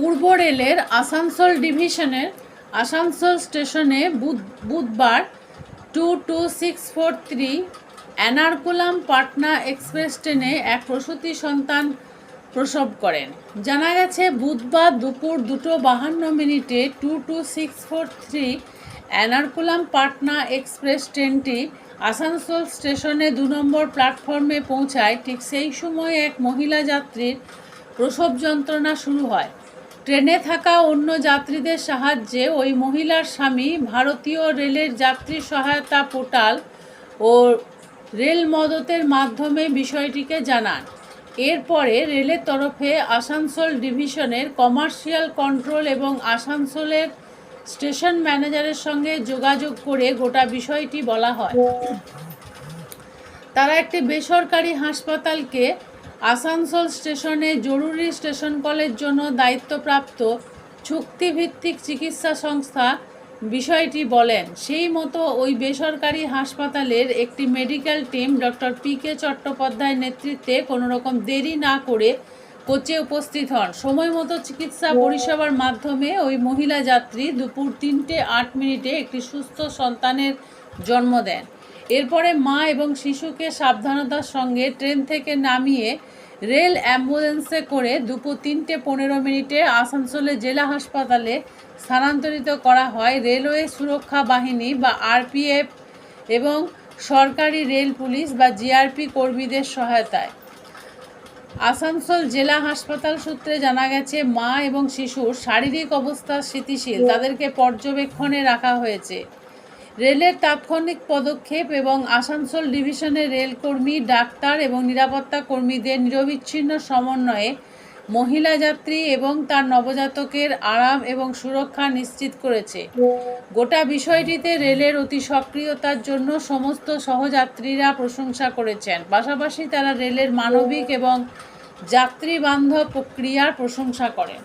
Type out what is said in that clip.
পূর্ব রেলের আসানসোল ডিভিশনের আসানসোল স্টেশনে বুধবার two two six four three Ernakulam Patna express ট্রেনে এক প্রসূতি সন্তান প্রসব করেন। জানা গেছে, বুধবার দুপুর দুটো বাহান্ন মিনিটে two two six four three Ernakulam Patna express ট্রেনটি আসানসোল স্টেশনে দু নম্বর প্ল্যাটফর্মে পৌঁছায়। ঠিক সেই সময় এক মহিলা যাত্রীর প্রসব যন্ত্রণা শুরু হয়। ট্রেনে থাকা অন্য যাত্রীদের সাহায্যে ওই মহিলার স্বামী ভারতীয় রেলের যাত্রী সহায়তা পোর্টাল ও রেল মদতের মাধ্যমে বিষয়টিকে জানান। এরপরে রেলের তরফে আসানসোল ডিভিশনের কমার্শিয়াল কন্ট্রোল এবং আসানসোলের স্টেশন ম্যানেজারের সঙ্গে যোগাযোগ করে গোটা বিষয়টি বলা হয়। তারা একটি বেসরকারি হাসপাতালকে আসানসোল স্টেশনে জরুরি স্টেশন কলের জন্য দায়িত্বপ্রাপ্ত চুক্তিভিত্তিক চিকিৎসা সংস্থা বিষয়টি বলেন, সেই মতো ওই বেসরকারি হাসপাতালের একটি medical team doctor P K চট্টোপাধ্যায়ের নেতৃত্বে কোনো রকম দেরি না করে কোচে উপস্থিত হন। সময় মতো চিকিৎসা পরিষেবার মাধ্যমে ওই মহিলা যাত্রী দুপুর তিনটে আট মিনিটে একটি সুস্থ সন্তানের জন্ম দেন। এরপরে মা এবং শিশুকে সাবধানতার সঙ্গে ট্রেন থেকে নামিয়ে রেল অ্যাম্বুলেন্সে করে দুপুর তিনটে পনেরো মিনিটে আসানসোলের জেলা হাসপাতালে স্থানান্তরিত করা হয়। রেলওয়ে সুরক্ষা বাহিনী বা আরপিএফ এবং সরকারি রেল পুলিশ বা জিআরপি কর্মীদের সহায়তায়। আসানসোল জেলা হাসপাতাল সূত্রে জানা গেছে, মা এবং শিশুর শারীরিক অবস্থা স্থিতিশীল। তাদেরকে পর্যবেক্ষণে রাখা হয়েছে। রেলের তাৎক্ষণিক পদক্ষেপ এবং আসানসোল ডিভিশনের রেলকর্মী, ডাক্তার এবং নিরাপত্তা কর্মীদের নিরবিচ্ছিন্ন সমন্বয়ে মহিলা যাত্রী এবং তার নবজাতকের আরাম এবং সুরক্ষা নিশ্চিত করেছে। গোটা বিষয়টিতে রেলের অতি সক্রিয়তার জন্য সমস্ত সহযাত্রীরা প্রশংসা করেছেন। পাশাপাশি তারা রেলের মানবিক এবং যাত্রী বান্ধব প্রক্রিয়ার প্রশংসা করেন।